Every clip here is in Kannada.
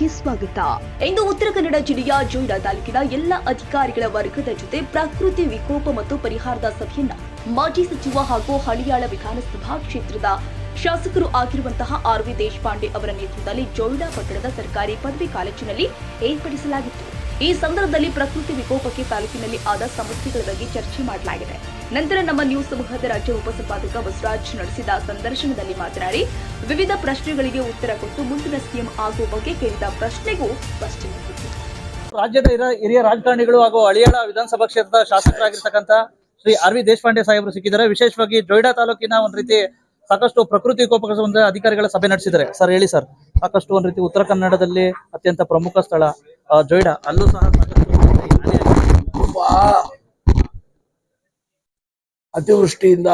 ನ್ಯೂಸ್ಗೆ ಸ್ವಾಗತ. ಇಂದು ಉತ್ತರ ಕನ್ನಡ ಜಿಲ್ಲೆಯ ಜೋಯಿಡಾ ತಾಲೂಕಿನ ಎಲ್ಲ ಅಧಿಕಾರಿಗಳ ವರ್ಗದ ಜೊತೆ ಪ್ರಕೃತಿ ವಿಕೋಪ ಮತ್ತು ಪರಿಹಾರದ ಸಭೆಯನ್ನ ಮಾಜಿ ಸಚಿವ ಹಾಗೂ ಹಳಿಯಾಳ ವಿಧಾನಸಭಾ ಕ್ಷೇತ್ರದ ಶಾಸಕರು ಆಗಿರುವಂತಹ ಆರ್ ವಿ ದೇಶಪಾಂಡೆ ಅವರ ನೇತೃತ್ವದಲ್ಲಿ ಜೋಯಿಡಾ ಪಟ್ಟಣದ ಸರ್ಕಾರಿ ಪದವಿ ಕಾಲೇಜಿನಲ್ಲಿ ಏರ್ಪಡಿಸಲಾಗಿತ್ತು. ಈ ಸಂದರ್ಭದಲ್ಲಿ ಪ್ರಕೃತಿ ವಿಕೋಪಕ್ಕೆ ತಾಲೂಕಿನಲ್ಲಿ ಆದ ಸಮಸ್ಯೆಗಳ ಬಗ್ಗೆ ಚರ್ಚೆ ಮಾಡಲಾಗಿದೆ. ನಂತರ ನಮ್ಮ ನ್ಯೂಸ್ ಸಮೂಹದ ರಾಜ್ಯ ಉಪಸಂಪಾದಕ ಬಸವರಾಜ್ ನಡೆಸಿದ ಸಂದರ್ಶನದಲ್ಲಿ ಮಾತನಾಡಿ, ವಿವಿಧ ಪ್ರಶ್ನೆಗಳಿಗೆ ಉತ್ತರ ಕೊಟ್ಟು ಮುಂದಿನ ಸಿಎಂ ಆಗುವ ಬಗ್ಗೆ ಕೇಳಿದ ಪ್ರಶ್ನೆಗೂ ಸ್ಪಷ್ಟನೆ ರಾಜ್ಯದ ಹಿರ- ಹಿರಿಯ ರಾಜಕಾರಣಿಗಳು ಹಾಗೂ ಹಳಿಯಾಳ ವಿಧಾನಸಭಾ ಕ್ಷೇತ್ರದ ಶಾಸಕರಾಗಿರ್ತಕ್ಕಂಥ ಶ್ರೀ ಆರ್ ವಿ ದೇಶಪಾಂಡೆ ಸಾಹೇಬರು ಸಿಕ್ಕಿದ್ದಾರೆ. ವಿಶೇಷವಾಗಿ ಜೊಯ್ಡಾ ತಾಲೂಕಿನ ಒಂದು ರೀತಿ ಸಾಕಷ್ಟು ಪ್ರಕೃತಿ ವಿಕೋಪಕ್ಕೆ ಸಂಬಂಧ ಅಧಿಕಾರಿಗಳ ಸಭೆ ನಡೆಸಿದ್ದಾರೆ. ಸರ್, ಹೇಳಿ ಸರ್. ಸಾಕಷ್ಟು ಒಂದ್ ರೀತಿ ಉತ್ತರ ಕನ್ನಡದಲ್ಲಿ ಅತ್ಯಂತ ಪ್ರಮುಖ ಸ್ಥಳ ಜೊಯ್ಡಾ. ಅಲ್ಲೂ ಸಹ ಅತಿವೃಷ್ಟಿಯಿಂದ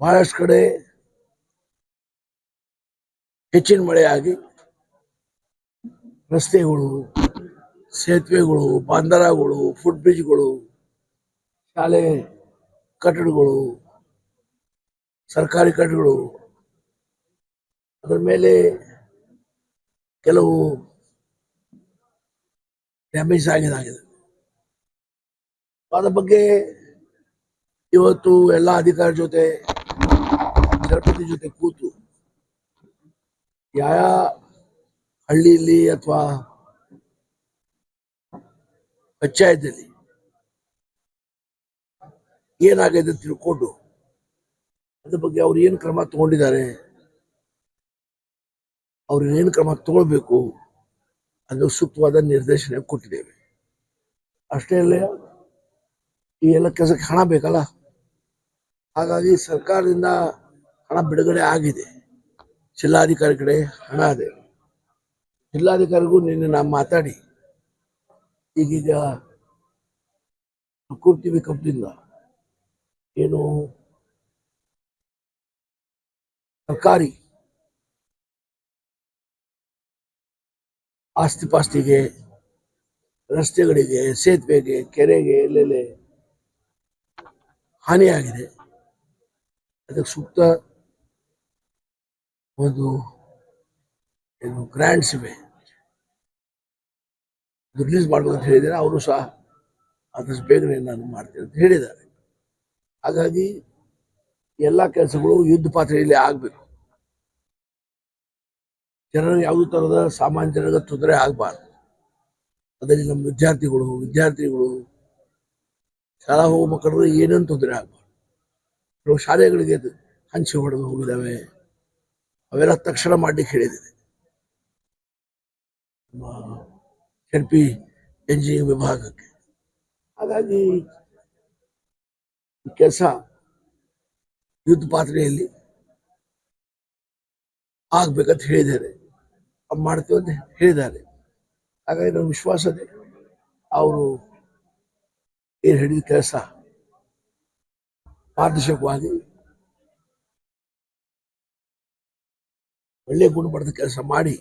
ಬಹಳಷ್ಟು ಕಡೆ ಹೆಚ್ಚಿನ ಮಳೆಯಾಗಿ ರಸ್ತೆಗಳು, ಸೇತುವೆಗಳು, ಬಂದರಗಳು ಫುಟ್ ಬ್ರಿಡ್ಜ್ಗಳು ಶಾಲೆ ಕಟ್ಟಡಗಳು ಸರ್ಕಾರಿ ಕಟ್ಟಡಗಳು ಅದರ ಮೇಲೆ ಕೆಲವು ಡ್ಯಾಮೇಜ್ ಆಗಿದಾಗಿದೆ ಅದರ ಬಗ್ಗೆ ಇವತ್ತು ಎಲ್ಲ ಅಧಿಕಾರಿ ಜೊತೆ ಜನಪ್ರತಿ ಜೊತೆ ಕೂತು, ಯಾವ ಹಳ್ಳಿಯಲ್ಲಿ ಅಥವಾ ಪಂಚಾಯತಲ್ಲಿ ಏನಾಗಿದೆ ತಿಳ್ಕೊಂಡು ಅದ್ರ ಬಗ್ಗೆ ಅವ್ರು ಏನು ಕ್ರಮ ತಗೊಂಡಿದ್ದಾರೆ? ಅವ್ರು ಏನು ಕ್ರಮ ತಗೊಳ್ಬೇಕು ಅದು ಸೂಕ್ತವಾದ ನಿರ್ದೇಶನ ಕೊಟ್ಟಿದ್ದೇವೆ. ಅಷ್ಟೇ ಅಲ್ಲ ಈ ಎಲ್ಲ ಕೆಲಸಕ್ಕೆ ಹಣ ಬೇಕಲ್ಲ? ಹಾಗಾಗಿ ಸರ್ಕಾರದಿಂದ ಹಣ ಬಿಡುಗಡೆ ಆಗಿದೆ. ಜಿಲ್ಲಾಧಿಕಾರಿ ಕಡೆ ಹಣ ಇದೆ. ಜಿಲ್ಲಾಧಿಕಾರಿಗೂ ನಿನ್ನೆ ನಾವು ಮಾತಾಡಿ, ಈಗೀಗ ಪ್ರಕೃತಿ ವಿಕೋಪದಿಂದ ಏನು ಸರ್ಕಾರಿ ಆಸ್ತಿ ಪಾಸ್ತಿಗೆ, ರಸ್ತೆಗಳಿಗೆ, ಸೇತುವೆಗೆ, ಕೆರೆಗೆ, ಎಲ್ಲೆಲ್ಲಿ ಹಾನಿಯಾಗಿದೆ, ಅದಕ್ಕೆ ಸೂಕ್ತ ಒಂದು ಏನು ಗ್ರ್ಯಾಂಡ್ಸ್ ಇವೆ ರಿಲೀಸ್ ಅಂತ ಹೇಳಿದ್ದಾರೆ. ಅವರು ಸಹ ಅದಷ್ಟು ಬೇಗನೆ ನಾನು ಮಾಡ್ತೇನೆ ಅಂತ ಹೇಳಿದ್ದಾರೆ. ಹಾಗಾಗಿ ಎಲ್ಲ ಕೆಲಸಗಳು ಯುದ್ಧ ಪಾತ್ರೆಯಲ್ಲಿ ಆಗಬೇಕು. ಜನರು ಯಾವುದೇ ಥರದ ಸಾಮಾನ್ಯ ಜನರ ತೊಂದರೆ ಆಗಬಾರ್ದು. ಅದರಲ್ಲಿ ನಮ್ಮ ವಿದ್ಯಾರ್ಥಿಗಳು ವಿದ್ಯಾರ್ಥಿಗಳು, ಶಾಲಾ ಹೋಗೋ ಮಕ್ಕಳು ಏನೇನು ತೊಂದರೆ ಆಗಬಾರ್ದು. ಕೆಲವು ಶಾಲೆಗಳಿಗೆ ಹಂಚಿ ಹೊಡೆದು ಹೋಗಿದ್ದಾವೆ. ಅವೆಲ್ಲ ತಕ್ಷಣ ಮಾಡ್ಲಿಕ್ಕೆ ಎನ್ ಪಿ ಎಂಜಿನಿಯರಿಂಗ್ ವಿಭಾಗಕ್ಕೆ. ಹಾಗಾಗಿ ಕೆಲಸ ಯುದ್ಧ ಪಾತ್ರೆಯಲ್ಲಿ ಆಗ್ಬೇಕಂತ ಹೇಳಿದ್ದಾರೆ. ಮಾಡ್ತೀವಿ ಅಂತ ಹೇಳಿದ್ದಾರೆ. ಹಾಗಾಗಿ ನನ್ನ ವಿಶ್ವಾಸ ಅವರು ಏನು ಹೇಳಿದ ಕೆಲಸ ಪಾರದರ್ಶಕವಾಗಿ ಒಳ್ಳೆ ಗುಣಮಟ್ಟದ ಕೆಲಸ ಮಾಡಿ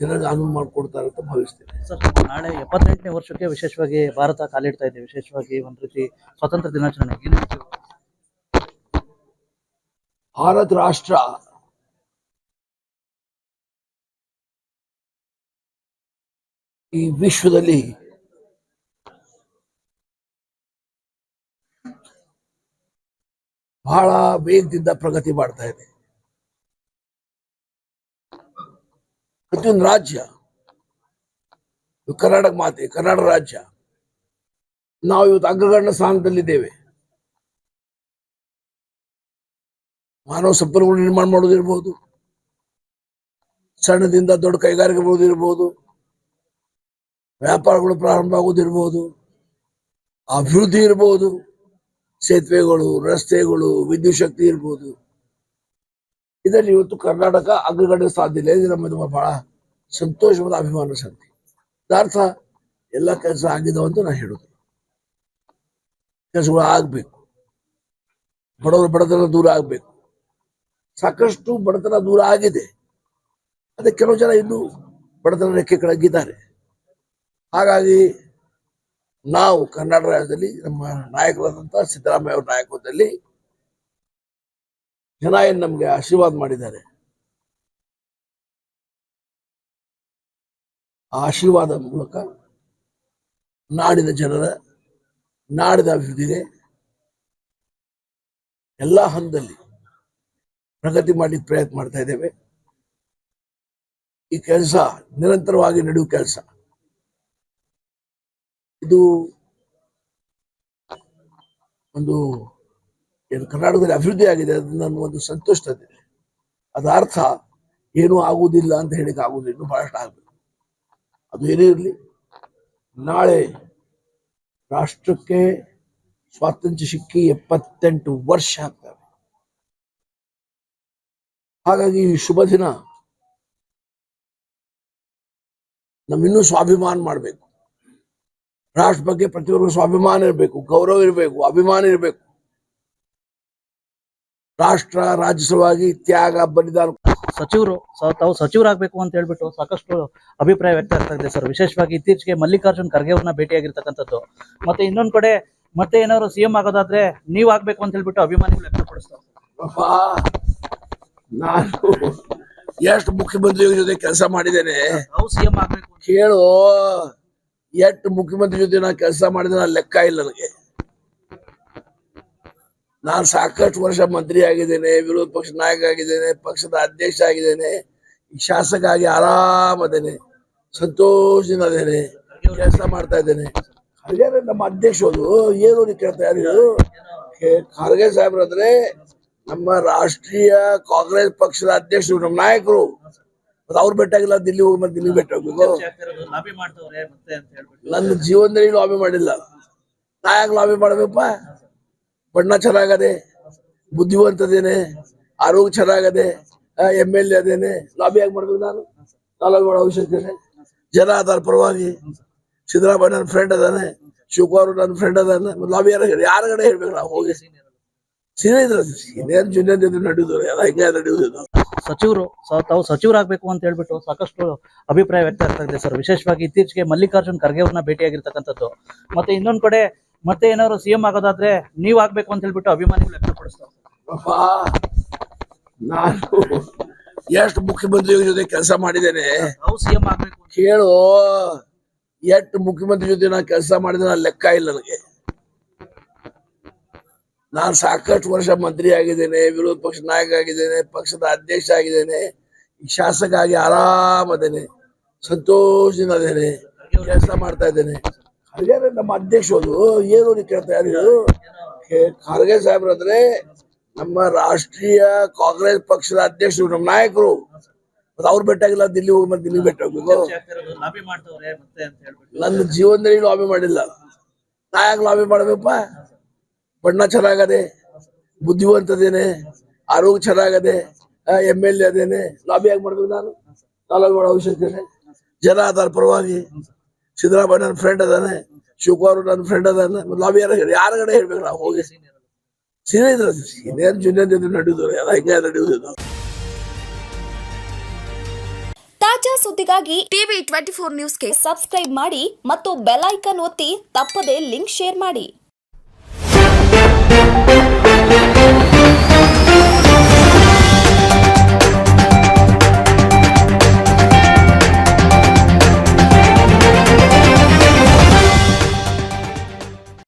ಜನರಿಗೆ ಅನುವು ಮಾಡಿಕೊಡ್ತಾರೆ ಅಂತ ಭಾವಿಸ್ತೇನೆ. ಸರ್, ನಾಳೆ ಎಪ್ಪತ್ತೆಂಟನೇ ವರ್ಷಕ್ಕೆ ವಿಶೇಷವಾಗಿ ಭಾರತ ಕಾಲಿಡ್ತಾ ಇದೆ. ವಿಶೇಷವಾಗಿ ಒಂದ್ ರೀತಿ ಸ್ವಾತಂತ್ರ್ಯ ದಿನಾಚರಣೆ? ಭಾರತ ರಾಷ್ಟ್ರ. ಈ ವಿಶ್ವದಲ್ಲಿ ಬಹಳ ವೇಗದಿಂದ ಪ್ರಗತಿ ಮಾಡ್ತಾ ಇದೆ. ಪ್ರತಿಯೊಂದು ರಾಜ್ಯ, ಕರ್ನಾಟಕ ಮಾತೆ, ಕರ್ನಾಟಕ ರಾಜ್ಯ ನಾವು ಇವತ್ತು ಅಗ್ರಗಣ್ಯ ಸ್ಥಾನದಲ್ಲಿದ್ದೇವೆ. ಮಾನವ ಸಂಪನ್ಮೂಲ ನಿರ್ಮಾಣ ಮಾಡೋದಿರ್ಬೋದು ಸಣ್ಣದಿಂದ ದೊಡ್ಡ ಕೈಗಾರಿಕೆ ಬರೋದಿರ್ಬೋದು ವ್ಯಾಪಾರಗಳು ಪ್ರಾರಂಭ ಆಗೋದಿರ್ಬೋದು ಅಭಿವೃದ್ಧಿ ಇರ್ಬೋದು. ಸೇತುವೆಗಳು, ರಸ್ತೆಗಳು, ವಿದ್ಯುತ್ ಶಕ್ತಿ ಇರ್ಬೋದು. ಇದರಲ್ಲಿ ಇವತ್ತು ಕರ್ನಾಟಕ ಅಗ್ರಗಣ್ಯ ಸಾಧ್ಯ ಇದು ನಮ್ಮದು ಬಹಳ ಸಂತೋಷವಾದ ಅಭಿಮಾನ ಸಂತಿ ಇದರ್ಥ ಎಲ್ಲ ಕೆಲಸ ಆಗಿದಾವ ಅಂತ ನಾನು ಹೇಳೋದು. ಕೆಲಸಗಳು ಆಗ್ಬೇಕು. ಬಡವರು ಬಡತನ ದೂರ ಆಗ್ಬೇಕು. ಸಾಕಷ್ಟು ಬಡತನ ದೂರ ಆಗಿದೆ. ಅದೇ ಕೆಲವು ಜನ ಇನ್ನೂ ಬಡತನ ರೆಕ್ಕೆ ಕೆಳಗಿದ್ದಾರೆ. ಹಾಗಾಗಿ ನಾವು ಕರ್ನಾಟಕ ರಾಜ್ಯದಲ್ಲಿ ನಮ್ಮ ನಾಯಕರಾದಂತಹ ಸಿದ್ದರಾಮಯ್ಯ ಅವರ ನಾಯಕತ್ವದಲ್ಲಿ ಜನ ಏನು ನಮಗೆ ಆಶೀರ್ವಾದ ಮಾಡಿದ್ದಾರೆ. ಆಶೀರ್ವಾದ ಮೂಲಕ ನಾಡಿನ ಜನರ ನಾಡಿನ ಅಭಿವೃದ್ಧಿಗೆ ಎಲ್ಲ ಹಂತದಲ್ಲಿ ಪ್ರಗತಿ ಮಾಡಲಿಕ್ಕೆ ಪ್ರಯತ್ನ ಮಾಡ್ತಾ ಇದ್ದೇವೆ. ಈ ಕೆಲಸ ನಿರಂತರವಾಗಿ ನಡೆಯುವ ಕೆಲಸ. ಇದು ಒಂದು ಏನು ಕರ್ನಾಟಕದಲ್ಲಿ ಅಭಿವೃದ್ಧಿ ಆಗಿದೆ ಅದು ನನ್ನ ಒಂದು ಸಂತೋಷ ಅದ ಅರ್ಥ ಏನೂ ಆಗುವುದಿಲ್ಲ ಅಂತ ಹೇಳಿಕ್ಕೆ ಆಗುವುದಿಲ್ಲ ಬಹಳಷ್ಟು ಆಗಬೇಕು. ಅದು ಏನೇ ಇರಲಿ, ನಾಳೆ ರಾಷ್ಟ್ರಕ್ಕೆ ಸ್ವಾತಂತ್ರ್ಯ ಸಿಕ್ಕಿ ಎಪ್ಪತ್ತೆಂಟು ವರ್ಷ ಆಗ್ತವೆ. ಹಾಗಾಗಿ ಈ ಶುಭ ದಿನ ನಮ್ಮಿನ್ನೂ ಸ್ವಾಭಿಮಾನ ಮಾಡಬೇಕು. ರಾಷ್ಟ್ರ ಬಗ್ಗೆ ಪ್ರತಿಯೊಬ್ಬರು ಸ್ವಾಭಿಮಾನ ಇರಬೇಕು ಗೌರವ ಇರಬೇಕು ಅಭಿಮಾನ ಇರಬೇಕು. ರಾಷ್ಟ್ರ ರಾಜ್ಯಸಭವಾಗಿ ತ್ಯಾಗ ಬಲಿದಾನ. ಸಚಿವರು ತಾವು ಸಚಿವರಾಗಬೇಕು ಅಂತ ಹೇಳ್ಬಿಟ್ಟು ಸಾಕಷ್ಟು ಅಭಿಪ್ರಾಯ ವ್ಯಕ್ತ ಆಗ್ತಾ ಇದೆ ಸರ್. ವಿಶೇಷವಾಗಿ ಇತ್ತೀಚೆಗೆ ಮಲ್ಲಿಕಾರ್ಜುನ್ ಖರ್ಗೆ ಅವ್ರನ್ನ ಭೇಟಿಯಾಗಿರ್ತಕ್ಕಂಥದ್ದು. ಮತ್ತೆ ಇನ್ನೊಂದು ಕಡೆ ಮತ್ತೆ ಏನಾದ್ರು ಸಿಎಂ ಆಗೋದಾದ್ರೆ ನೀವ್ ಆಗ್ಬೇಕು ಅಂತ ಹೇಳ್ಬಿಟ್ಟು ಅಭಿಮಾನಿಗಳು ವ್ಯಕ್ತಪಡಿಸ್ತಾರೆ. ನಾನು ಎಷ್ಟು ಮುಖ್ಯಮಂತ್ರಿಗಳ ಜೊತೆ ಕೆಲಸ ಮಾಡಿದ್ದೇನೆ? ಕೇಳು. ಎಷ್ಟು ಮುಖ್ಯಮಂತ್ರಿ ಜೊತೆ ನಾನು ಕೆಲಸ ಮಾಡಿದ ನಾನು ಲೆಕ್ಕ ಇಲ್ಲ ನನಗೆ. ನಾನು ಸಾಕಷ್ಟು ವರ್ಷ ಮಂತ್ರಿ ಆಗಿದ್ದೇನೆ ವಿರೋಧ ಪಕ್ಷ ನಾಯಕ ಆಗಿದ್ದೇನೆ ಪಕ್ಷದ ಅಧ್ಯಕ್ಷ ಆಗಿದ್ದೇನೆ ಶಾಸಕ ಆಗಿ ಆರಾಮದೇನೆ ಸಂತೋಷದಿಂದ ಅದೇನೆ ಕೆಲಸ ಮಾಡ್ತಾ ಇದ್ದೇನೆ. ಖರ್ಗೆ ನಮ್ಮ ಅಧ್ಯಕ್ಷರು ಏನು ನೀವು ಕೇಳ್ತಾ ಯಾರು ಖರ್ಗೆ ಸಾಹೇಬ್ರಂದ್ರೆ ನಮ್ಮ ರಾಷ್ಟ್ರೀಯ ಕಾಂಗ್ರೆಸ್ ಪಕ್ಷದ ಅಧ್ಯಕ್ಷರು ನಮ್ಮ ನಾಯಕರು. ಮತ್ತೆ ಅವ್ರು ಬೆಟ್ಟಾಗಿಲ್ಲ ದಿಲ್ಲಿ ಹೋಗಿ ಮತ್ತೆ ದಿಲ್ಲಿ ಬೆಟ್ಟ ಹೋಗ್ಬೇಕು. ನನ್ನ ಜೀವನದಲ್ಲಿ ಲಾಬಿ ಮಾಡಿಲ್ಲ. ನಾ ಯಾಕೆ ಲಾಬಿ ಮಾಡಬೇಕಪ್ಪ ಬಣ್ಣ ಚೆನ್ನಾಗದೆ ಬುದ್ಧಿವಂತದೇನೆ ಆರೋಗ್ಯ ಚೆನ್ನಾಗದೆ ಎಂ ಎಲ್ ಎ ಅದೇನೆ. ಲಾಬಿ ಯಾಕೆ ಮಾಡ್ಬೇಕು ನಾನು? ತಾಲೂಕು ಲಾಬಿ ಮಾಡೋ ಅವಶ್ಯಕತೆ. ಜನ ಅದರ ಪರವಾಗಿ. ಸಿದ್ದರಾಮಯ್ಯ ನನ್ನ ಫ್ರೆಂಡ್ ಅದಾನೆ. ಶಿವಕುಮಾರ್ ನನ್ನ ಫ್ರೆಂಡ್ ಅದಾನೆ. ಲಾಬಿ ಯಾರು ಯಾರ ಕಡೆ ಹೇಳ್ಬೇಕು ನಾವು? ಹೋಗಿ. ಸೀನಿಯರ್ ಇದ್ರೆ ಸೀನಿಯರ್ ಜೂನಿಯರ್ ಜೊತೆ ನಡೆಯುದು ಎಲ್ಲ ಹಿಂಗೆ ನಡೆಯುವುದು ಸಚಿವರು ತಾವು ಸಚಿವರಾಗಬೇಕು ಅಂತ ಹೇಳ್ಬಿಟ್ಟು ಸಾಕಷ್ಟು ಅಭಿಪ್ರಾಯ ವ್ಯಕ್ತ ಆಗ್ತಾ ಇದೆ ಸರ್. ವಿಶೇಷವಾಗಿ ಇತ್ತೀಚೆಗೆ ಮಲ್ಲಿಕಾರ್ಜುನ್ ಖರ್ಗೆ ಅವ್ರನ್ನ ಭೇಟಿಯಾಗಿರ್ತಕ್ಕಂಥದ್ದು. ಮತ್ತೆ ಇನ್ನೊಂದ್ ಕಡೆ ಮತ್ತೆ ಏನಾದ್ರು ಸಿಎಂ ಆಗೋದಾದ್ರೆ ನೀವ್ ಆಗ್ಬೇಕು ಅಂತ ಹೇಳ್ಬಿಟ್ಟು ಅಭಿಮಾನಿಗಳು ವ್ಯಕ್ತಪಡಿಸ್ತಾರೆ. ನಾನು ಎಷ್ಟು ಮುಖ್ಯಮಂತ್ರಿಗಳ ಜೊತೆ ಕೆಲಸ ಮಾಡಿದ್ದೇನೆ. ತಾವು ಸಿಎಂ ಆಗ್ಬೇಕು ಕೇಳು ಎಷ್ಟು ಮುಖ್ಯಮಂತ್ರಿ ಜೊತೆ ನಾನು ಕೆಲಸ ಮಾಡಿದ್ರೆ ಲೆಕ್ಕ ಇಲ್ಲ ನನಗೆ. ನಾನು ಸಾಕಷ್ಟು ವರ್ಷ ಮಂತ್ರಿ ಆಗಿದ್ದೇನೆ ವಿರೋಧ ಪಕ್ಷ ನಾಯಕ ಆಗಿದ್ದೇನೆ ಪಕ್ಷದ ಅಧ್ಯಕ್ಷ ಆಗಿದ್ದೇನೆ ಶಾಸಕ ಆಗಿ ಆರಾಮದೇನೆ ಸಂತೋಷದಿಂದ ಅದೇನೆ ಕೆಲಸ ಮಾಡ್ತಾ ಇದ್ದೇನೆ. ಖರ್ಗೆ ನಮ್ಮ ಅಧ್ಯಕ್ಷರು ಏನು ನೀವು ಕೇಳ್ತಾ ಯಾರು ಖರ್ಗೆ ಸಾಹೇಬ್ರಂದ್ರೆ ನಮ್ಮ ರಾಷ್ಟ್ರೀಯ ಕಾಂಗ್ರೆಸ್ ಪಕ್ಷದ ಅಧ್ಯಕ್ಷರು ನಮ್ಮ ನಾಯಕರು. ಮತ್ತೆ ಅವ್ರು ಬೆಟ್ಟಾಗಿಲ್ಲ ದಿಲ್ಲಿ ಹೋಗಿ ಮತ್ತೆ ದಿಲ್ಲಿ ಬೆಟ್ಟ ಹೋಗ್ಬೇಕು. ನನ್ನ ಜೀವನದಲ್ಲಿ ಲಾಬಿ ಮಾಡಿಲ್ಲ. ನಾ ಯಾಕೆ ಲಾಬಿ ಮಾಡಬೇಕಪ್ಪ? ಬಣ್ಣ ಚೆನ್ನಾಗದೆ, ಬುದ್ಧಿವಂತದೇನೆ, ಆರೋಗ್ಯ ಚೆನ್ನಾಗದೆ ಎಂ ಎಲ್ ಎ ಅದೇನೆ ಲಾಬಿ ಆಗಿ ಮಾಡ್ಬೇಕು ನಾನು. ತಾಲೂಕು ಮಾಡೋ ಅವಶ್ಯಕತೆ ಜನ ಅದಾರ ಪರವಾಗಿ. ಸಿದ್ದರಾಮಯ್ಯ ನನ್ನ ಫ್ರೆಂಡ್ ಅದಾನೆ, ಶಿವಕುಮಾರ್ ನನ್ನ ಫ್ರೆಂಡ್ ಅದಾನೆ ಲಾಬಿ ಯಾರ ಯಾರ ಕಡೆ ಹೇಳ್ಬೇಕು ನಾವು ಹೋಗಿ? ಸೀನಿಯರ್ ಇದ್ರೆ ಸೀನಿಯರ್ ಜೂನಿಯರ್ ಜೊತೆ ನಡೆಯುದು ಎಲ್ಲ ಹಿಂಗೆ ನಡೆಯುವುದು ತಾಜಾ ಸುದ್ದಿಗಾಗಿ ಟಿವಿ ಟ್ವೆಂಟಿ ಫೋರ್ ನ್ಯೂಸ್ಗೆ ಸಬ್ಸ್ಕ್ರೈಬ್ ಮಾಡಿ ಮತ್ತು ಬೆಲ್ ಐಕನ್ ಒತ್ತಿ ತಪ್ಪದೇ ಲಿಂಕ್ ಶೇರ್ ಮಾಡಿ. Thank you.